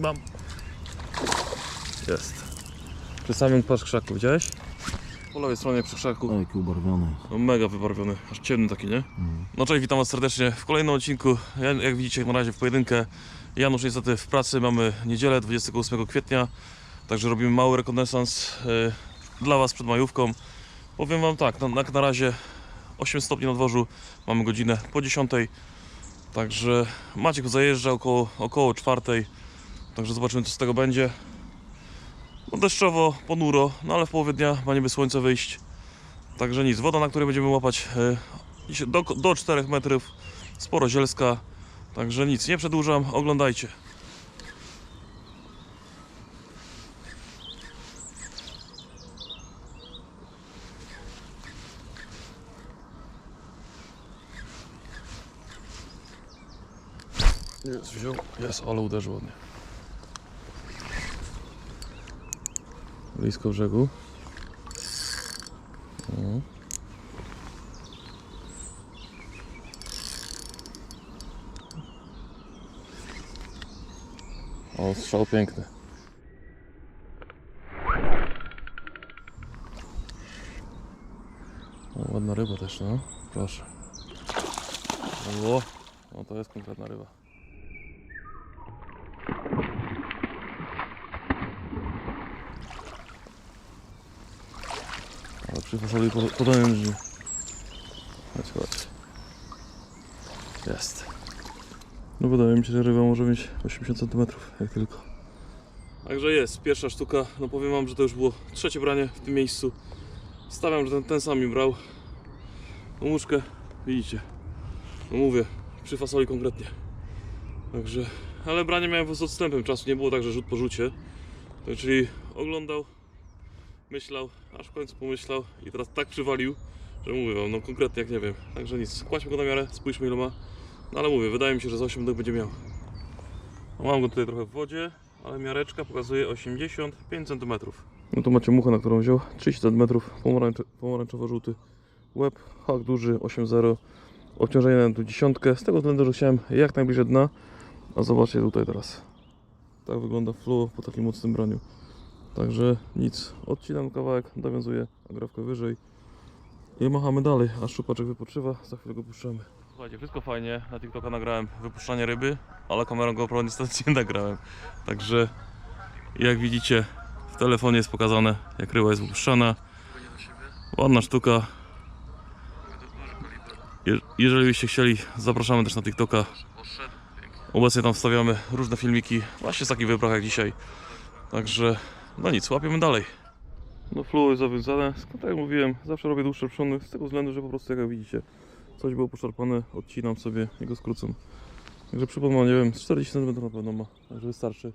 Mam. Jest. Przy samym pas krzaku, widziałeś? Po lewej stronie przy krzaku. Jaki ubarwiony. No mega wybarwiony, aż ciemny taki, nie? No cześć, witam was serdecznie w kolejnym odcinku. Ja, jak widzicie na razie w pojedynkę. Janusz niestety w pracy, mamy niedzielę 28 kwietnia, także robimy mały rekonesans y, dla was przed majówką. Powiem wam tak, na, na, na razie 8 stopni na dworzu, mamy godzinę po 10. Także Maciek zajeżdża około, około 4. Także zobaczymy co z tego będzie. No deszczowo, ponuro, no ale w połowie dnia ma niby słońce wyjść. Także nic, woda, na której będziemy łapać dzisiaj do, do 4 metrów, sporo zielska. Także nic, nie przedłużam, oglądajcie. Jest, wziął, jest, ale uderzył ładnie. Blisko brzegu. Mhm. O, strzał piękny. O, ładna ryba też, no. Proszę. O, no to jest konkretna ryba. Ale przy fasoli pod- podojęci. Chodź, chodź. Jest. No wydaje mi się, że ryba może mieć 80 cm, jak tylko. Także jest, pierwsza sztuka. No powiem wam, że to już było trzecie branie w tym miejscu. Stawiam, że ten, ten sam mi brał. No łóżkę, widzicie. No mówię, przy fasoli konkretnie. Także, ale branie miałem z odstępem czasu, nie było tak, że rzut po rzucie. To czyli oglądał, myślał, aż w końcu pomyślał i teraz tak przywalił, że mówię wam, no konkretnie jak nie wiem. Także nic, kładźmy go na miarę, spójrzmy ile ma. No ale mówię, wydaje mi się, że z 8 dych będzie miał. No, mam go tutaj trochę w wodzie, ale miareczka pokazuje 85 cm. No tu macie muchę, na którą wziął 30 cm, pomarańczo, pomarańczowo-żółty łeb, hak duży 8.0, obciążenie na tu dziesiątkę, z tego względu, że chciałem jak najbliżej dna, a zobaczcie tutaj teraz. Tak wygląda flow po takim mocnym braniu. Także nic, odcinam kawałek, dowiązuję agrafkę wyżej i machamy dalej, a szczupaczek wypoczywa, za chwilę go puszczamy. Słuchajcie, wszystko fajnie, na TikToka nagrałem wypuszczanie ryby, ale kamerą GoPro niestety nie nagrałem. Także jak widzicie w telefonie jest pokazane jak ryba jest wypuszczana. Ładna sztuka. Je- Jeżeli byście chcieli, zapraszamy też na TikToka. Obecnie tam wstawiamy różne filmiki, właśnie z takich wypraw jak dzisiaj. Także no nic, łapiemy dalej. No flow jest zawiązane, tak jak mówiłem, zawsze robię dłuższe przony, z tego względu, że po prostu jak widzicie, coś było poszarpane, odcinam sobie i go skrócę. Także przypomnę, nie wiem, z 40 cm na pewno ma, także wystarczy.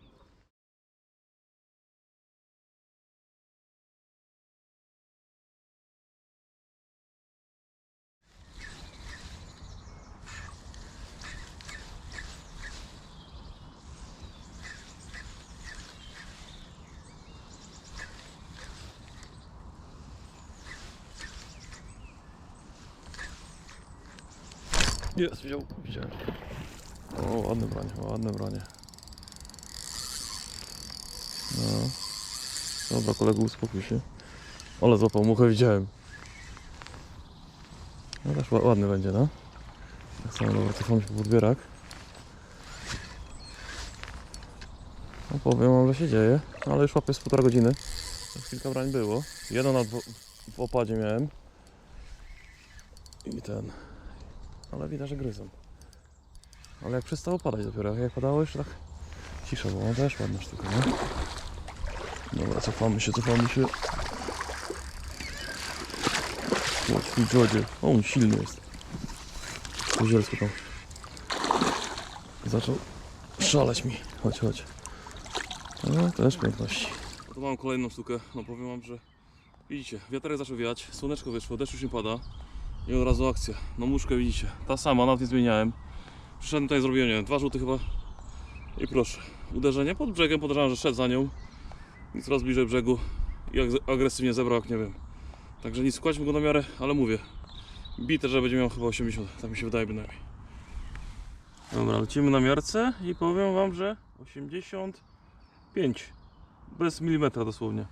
Jest, wziął. O, ładne branie, ładne branie. No. Dobra, kolego, uspokój się. Ale złapał muchę, widziałem. No też ła- ładny będzie, no. Tak samo, dobra, cofam się po podbierak. No powiem wam, że się dzieje, ale już łapię z półtora godziny. Już kilka brań było. Jedno na w, w opadzie miałem. I ten. Ale widać, że gryzą. Ale jak przestało padać dopiero, jak padało jeszcze tak cisza była, też ładna sztuka, nie? Dobra, cofamy się, cofamy się. Łatwy Jodzie. O, on silny jest. Po zielsku tam. Zaczął szaleć mi. Chodź, chodź. No, też piękności. Tu mam kolejną sztukę, no powiem wam, że widzicie, wiaterek zaczął wiać, słoneczko wyszło, deszcz już nie pada. I od razu akcja. No muszkę widzicie. Ta sama, nawet nie zmieniałem. Przyszedłem tutaj, zrobiłem, nie wiem, dwa rzuty chyba. I proszę. Uderzenie pod brzegiem, podejrzewam, że szedł za nią. I coraz bliżej brzegu. I ag- agresywnie zebrał, jak nie wiem. Także nic, składźmy go na miarę, ale mówię. Bite, że będzie miał chyba 80, tak mi się wydaje bynajmniej. Dobra, lecimy na miarce i powiem wam, że 80 5. Bez milimetra dosłownie.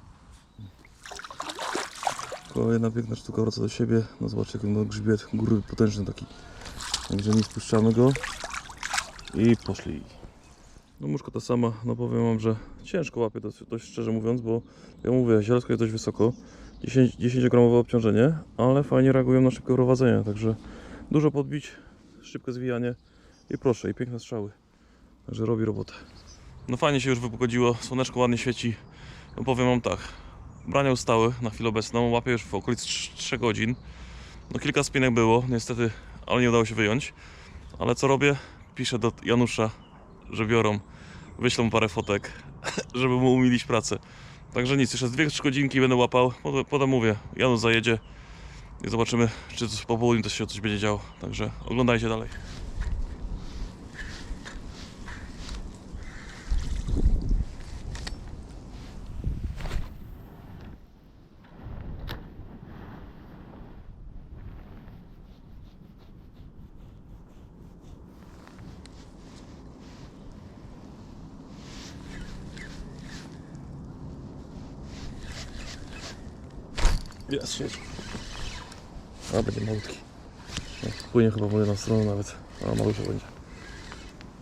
Kolejna piękna sztuka wraca do siebie. No zobaczcie, jaki ma grzbiet góry potężny taki. Także nie spuszczamy go. I poszli. No muszka ta sama, no powiem wam, że ciężko łapie dość, dość szczerze mówiąc, bo ja mówię, zielsko jest dość wysoko. 10, 10 gramowe obciążenie, ale fajnie reagują na szybkie prowadzenie, także dużo podbić, szybkie zwijanie i proszę, i piękne strzały. Także robi robotę. No fajnie się już wypogodziło, słoneczko ładnie świeci. No powiem wam tak, brania ustały na chwilę obecną, łapię już w okolicy 3 godzin. No kilka spinek było, niestety, ale nie udało się wyjąć. Ale co robię? Piszę do Janusza, że biorą, wyślą parę fotek, żeby mu umilić pracę. Także nic, jeszcze z 2-3 godzinki będę łapał, potem, mówię, Janusz zajedzie i zobaczymy, czy po południu też się coś będzie działo. Także oglądajcie dalej. Jest. A, będzie malutki. Płynie chyba w jedną stronę nawet. A, malusia będzie.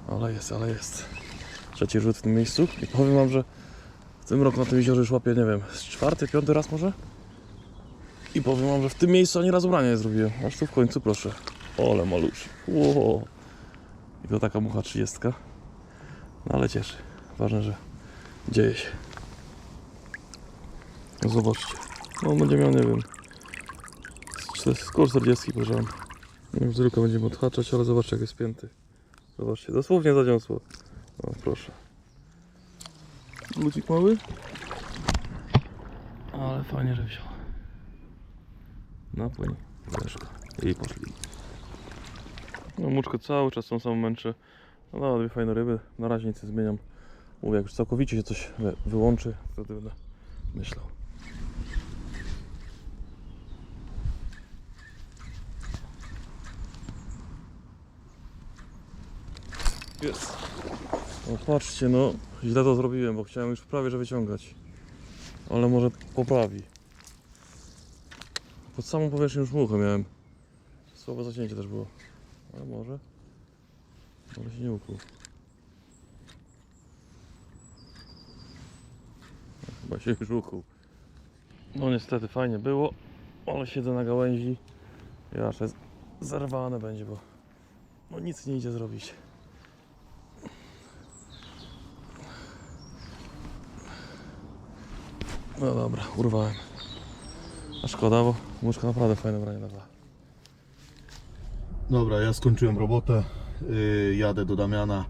Ale jest, ale jest. Trzeci rzut w tym miejscu. I powiem wam, że w tym roku na tym jeziorze już łapię, nie wiem, z czwarty, piąty raz może? I powiem wam, że w tym miejscu ani razu brania nie zrobiłem. Aż tu w końcu, proszę. Ole malusz. Wow. I to taka mucha trzydziestka. No ale cieszy. Ważne, że dzieje się. Zobaczcie. No będzie miał, nie wiem, koło 40 poziom. Nie wiem, tylko będziemy odhaczać, ale zobaczcie jak jest spięty. Zobaczcie, dosłownie zaniosło. O, proszę. Ludzik mały. Ale fajnie, że wziął. Napłyń, leszka. I poszli. No muczkę cały czas tą samą męczę. No dała dwie fajne ryby. Na razie nic nie zmieniam. Mówię, jak już całkowicie się coś wy- wyłączy, wtedy będę myślał. Jest. O, patrzcie, no źle to zrobiłem, bo chciałem już prawie że wyciągać. Ale może poprawi. Pod samą powierzchnią już muchę miałem. Słabe zacięcie też było. Ale może. Może się nie ukłuł. No, Chyba się już ukłuł. No niestety fajnie było, ale siedzę na gałęzi. Raczej zerwane będzie, bo no nic nie idzie zrobić. No dobra, urwałem. A szkoda, bo muszka naprawdę fajne branie dawała. Dobra, ja skończyłem robotę, yy, jadę do Damiana,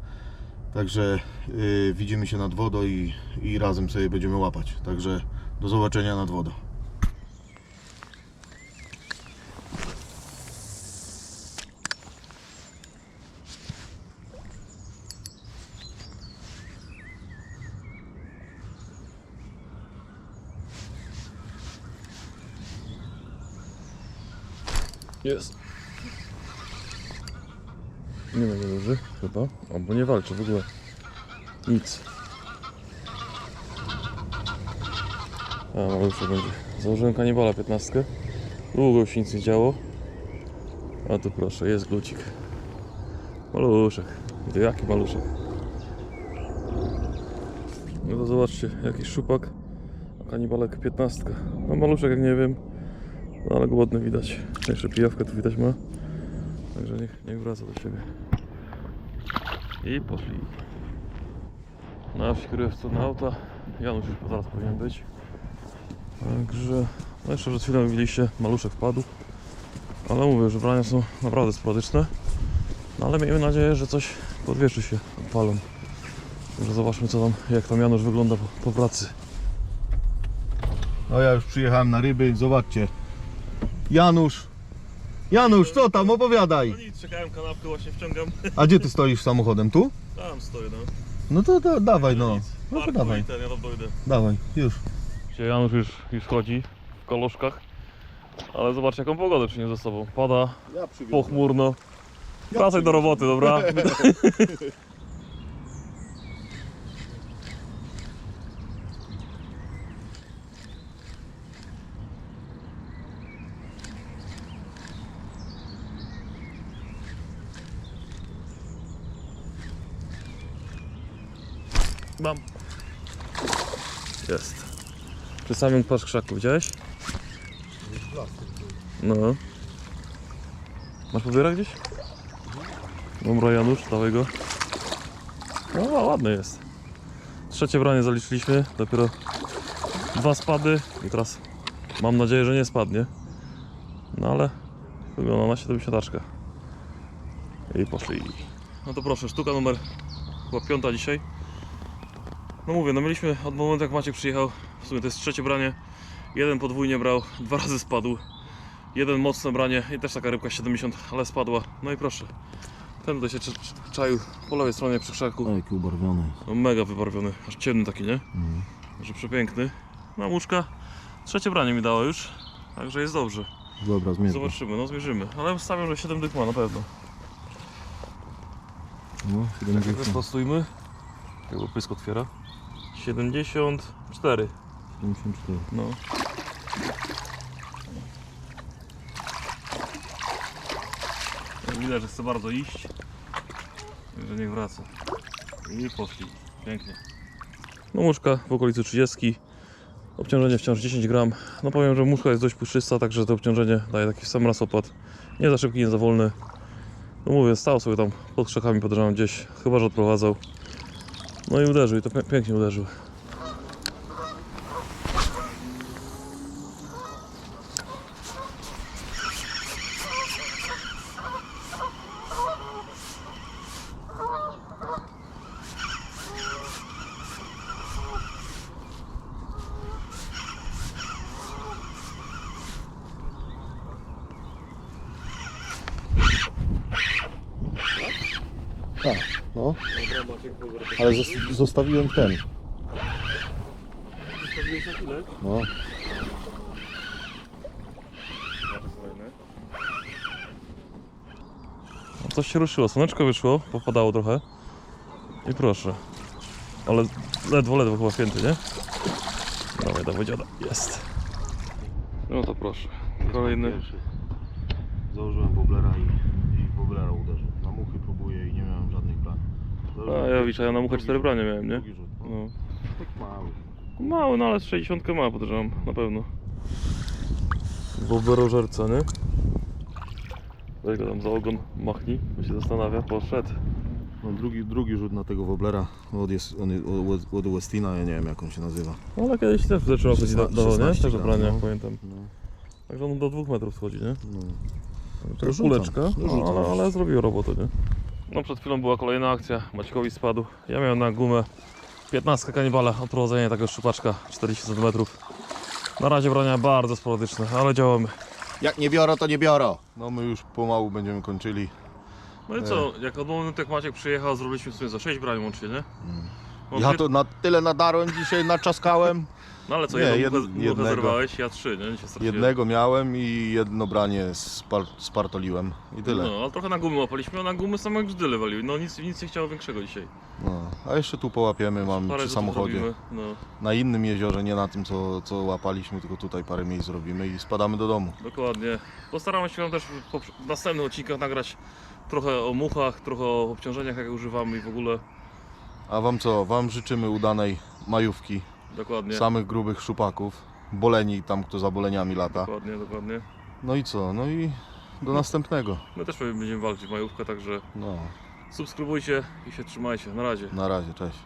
także yy, widzimy się nad wodą i, i razem sobie będziemy łapać. Także do zobaczenia nad wodą. Jest. Nie będzie duży, chyba. Albo nie walczy w ogóle. Nic. A, maluszek będzie. Założyłem kanibala 15. Długo już nic nie działo. A tu proszę, jest glucik. Maluszek. I to jaki maluszek? No to zobaczcie, jakiś szupak. A kanibalek 15. No maluszek jak nie wiem. No ale głodny widać. Jeszcze pijawkę tu widać ma. Także niech, niech wraca do siebie. I poszli. Nasz kierowca na auta. Janusz już zaraz powinien być. Także, no jeszcze przed chwilą widzieliście, maluszek wpadł. Ale mówię, że brania są naprawdę sporadyczne. No ale miejmy nadzieję, że coś podwieszy się falą. Także zobaczmy co tam, jak tam Janusz wygląda po, po pracy. No ja już przyjechałem na ryby, zobaczcie. Janusz, Janusz, co tam, opowiadaj. No nic, czekałem kanapkę, właśnie wciągam. A gdzie ty stoisz samochodem, tu? Tam stoję, no. No to da, dawaj no. Nic. No to Parkuj dawaj, i ten, ja tam dojdę. dawaj, już. Dzisiaj Janusz już, już chodzi w koloszkach. Ale zobacz jaką pogodę przyniósł ze sobą. Pada, Ja przywiozłem. pochmurno. Wracaj do roboty, dobra? Mam. Jest. Przy samym pas krzaku, widziałeś? No. Masz pobiera gdzieś? Dobra Janusz, dawaj go. No ła- ładny jest. Trzecie branie zaliczyliśmy, dopiero dwa spady i teraz mam nadzieję, że nie spadnie. No ale wygląda na 70 I poszli. No to proszę, sztuka numer chyba piąta dzisiaj. No mówię, no mieliśmy od momentu jak Maciek przyjechał, w sumie to jest trzecie branie. Jeden podwójnie brał, dwa razy spadł. Jeden mocne branie i też taka rybka 70, ale spadła. No i proszę. Ten tutaj się cz- cz- czaił po lewej stronie przy krzaku. O, jaki ubarwiony. No, mega wybarwiony, aż ciemny taki, nie? Mhm. Że przepiękny. No łóżka, trzecie branie mi dało już, także jest dobrze. Dobra, zmierzmy. Zobaczymy, no zmierzymy. Ale stawiam, że 7 dych ma na pewno. No, Tak wyprostujmy. Jakby pysk otwiera. 74. 74. No. Widać, że chce bardzo iść. Także niech wraca. I poszli. Pięknie. No muszka w okolicy 30. Obciążenie wciąż 10 gram. No powiem, że muszka jest dość puszczysta, także to obciążenie daje taki sam raz opad. Nie za szybki, nie za wolny. No mówię, stał sobie tam pod krzakami, podejrzewam gdzieś, chyba że odprowadzał. No i uderzył, i to pie- pięknie uderzył. Tak, no. Ale zos- zostawiłem ten. No. Coś się ruszyło, słoneczko wyszło, popadało trochę. I proszę. Ale ledwo, ledwo chyba święty, nie? Dawaj, dawaj dziada. Jest. No to proszę. Kolejny. Pierwszy. Założyłem woblera i, i woblera uderzył. Na muchy próbuję i nie miałem żadnych plan. A ja widzę, ja na muchę 4 branie miałem, nie? Drugi rzut. No. No. Tak mały. Mały, no ale z 60 ma, podejrzewam, na pewno. Boberożerca, nie? Weź go tam za ogon, machnij, bo się zastanawia, poszedł. No, drugi, drugi rzut na tego woblera od, jest, on, od, od Westina, ja nie wiem jak on się nazywa. No ale kiedyś też zaczęła chodzić do, do nie? 16 Też do gram, brania, no. pamiętam. No. Także on do dwóch metrów schodzi, nie? No. To to no, ale, ale zrobił robotę, nie? No przed chwilą była kolejna akcja, Maćkowi spadł. Ja miałem na gumę 15 kanibala, odprowadzenie takiego szczupaczka 40 cm. Na razie brania bardzo sporadyczne, ale działamy. Jak nie biorą, to nie biorą. No my już pomału będziemy kończyli. No i co, jak od momentu jak Maciek przyjechał, zrobiliśmy w sumie za 6 brań łącznie, nie? Bo Ja to na tyle nadarłem dzisiaj, naczaskałem. No ale co, nie, jed- jednego. zerwałeś, ja trzy, nie? Jednego miałem i jedno branie spar spartoliłem. I tyle. No, ale trochę na gumy łapaliśmy, a na gumy same grzdyly waliły. No nic, nic nie chciało większego dzisiaj. No. A jeszcze tu połapiemy, mam Parę przy samochodzie. No, Na innym jeziorze, nie na tym co, co łapaliśmy, tylko tutaj parę miejsc zrobimy i spadamy do domu. dokładnie. Postaramy się Wam też w następnych odcinkach nagrać trochę o muchach, trochę o obciążeniach, jak je używamy i w ogóle. A wam co? Wam życzymy udanej majówki, Dokładnie. samych grubych szupaków, boleni tam kto za boleniami lata. Dokładnie, dokładnie. No i co? No i do następnego. My też pewnie będziemy walczyć w majówkę, także No, subskrybujcie i się trzymajcie. Na razie. na razie, cześć.